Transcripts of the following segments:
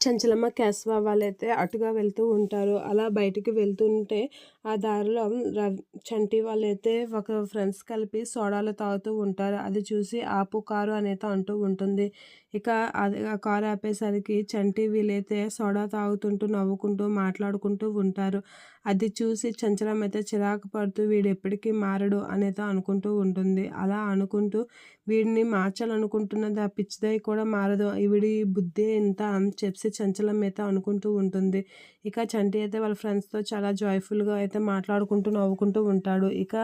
చంచలమ్మ కేశవ వాళ్ళైతే అటుగా వెళ్తూ ఉంటారు. అలా బయటికి వెళ్తుంటే ఆ దారిలో రవి చంటి వాళ్ళైతే ఒక ఫ్రెండ్స్ కలిపి సోడాలు తాగుతూ ఉంటారు. అది చూసి ఆపు కారు అనేది అంటూ ఉంటుంది. ఇక అది ఆ కారు ఆపేసరికి చంటి వీలైతే సోడా తాగుతుంటూ నవ్వుకుంటూ మాట్లాడుకుంటూ ఉంటారు. అది చూసి చంచలం అయితే చిరాకు పడుతూ వీడు ఎప్పటికీ మారడు అనేది అనుకుంటూ ఉంటుంది. అలా అనుకుంటూ వీడిని మార్చాలనుకుంటున్నది ఆ పిచ్చిదై కూడా మారదు. వీడి బుద్ధి ఎంత అని చెప్పి చంచలం అయితే అనుకుంటూ ఉంటుంది. ఇక చంటి అయితే వాళ్ళ ఫ్రెండ్స్తో చాలా జాయ్ఫుల్గా అయితే మాట్లాడుకుంటూ నవ్వుకుంటూ ఉంటాడు. ఇక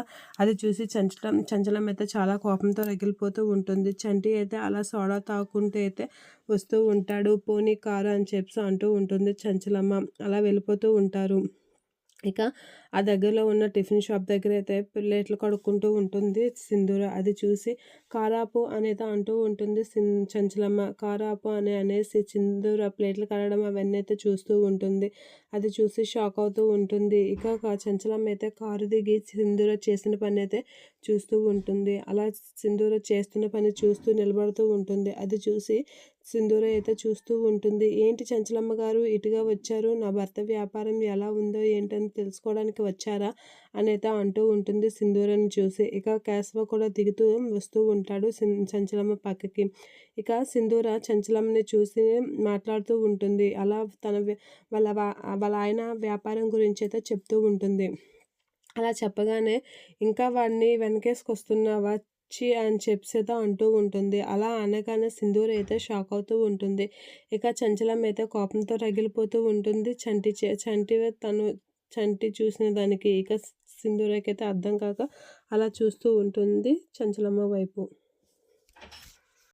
అది చూసి చంచలం చంచలం అయితే చాలా కోపంతో రగిలిపోతూ ఉంటుంది. చంటి అయితే అలా సోడా తాగుకుంటూ అయితే వస్తూ ఉంటాడు పోనీ కారు అని చెప్పి అంటూ ఉంటుంది చంచలమ్మ. అలా వెళ్ళిపోతూ ఉంటారు. ఇక ఆ దగ్గరలో ఉన్న టిఫిన్ షాప్ దగ్గర అయితే ప్లేట్లు కడుక్కుంటూ ఉంటుంది. సింధూర అది చూసి కారాపు అనేది అంటూ ఉంటుంది. సిన్ చంచలమ్మ కారాపు అని అనేసి సింధూర ప్లేట్లు కడగడం అవన్నీ అయితే చూస్తూ ఉంటుంది. అది చూసి షాక్ అవుతూ ఉంటుంది. ఇక చంచలమ్మ అయితే కారు దిగి సింధూర చేసిన పని అయితే చూస్తూ ఉంటుంది. అలా సింధూర చేస్తున్న పని చూస్తూ నిలబడుతూ ఉంటుంది. అది చూసి సింధూర అయితే చూస్తూ ఉంటుంది. ఏంటి చంచలమ్మ గారు ఇటుగా వచ్చారు? నా భర్త వ్యాపారం ఎలా ఉందో ఏంటని తెలుసుకోవడానికి వచ్చారా? అనేత అంటూ ఉంటుంది సింధూరని చూసి. ఇక కేశవ కూడా దిగుతూ వస్తూ ఉంటాడు చంచలమ్మ పక్కకి. ఇక సింధూర చంచలమ్మని చూసి మాట్లాడుతూ ఉంటుంది. అలా తన వాళ్ళ వాళ్ళ ఆయన వ్యాపారం గురించి అయితే చెప్తూ ఉంటుంది. అలా చెప్పగానే ఇంకా వాడిని వెనకేసుకొస్తున్నావా? చి అని చెప్పేతో అంటూ ఉంటుంది. అలా అనగానే సింధూర్ అయితే షాక్ అవుతూ ఉంటుంది. ఇక చంచలం అయితే కోపంతో రగిలిపోతూ ఉంటుంది. చంటి చంటి తను చంటి చూసిన దానికి ఇక సింధూరకైతే అర్థం కాక అలా చూస్తూ ఉంటుంది చంచలమ్మ వైపు.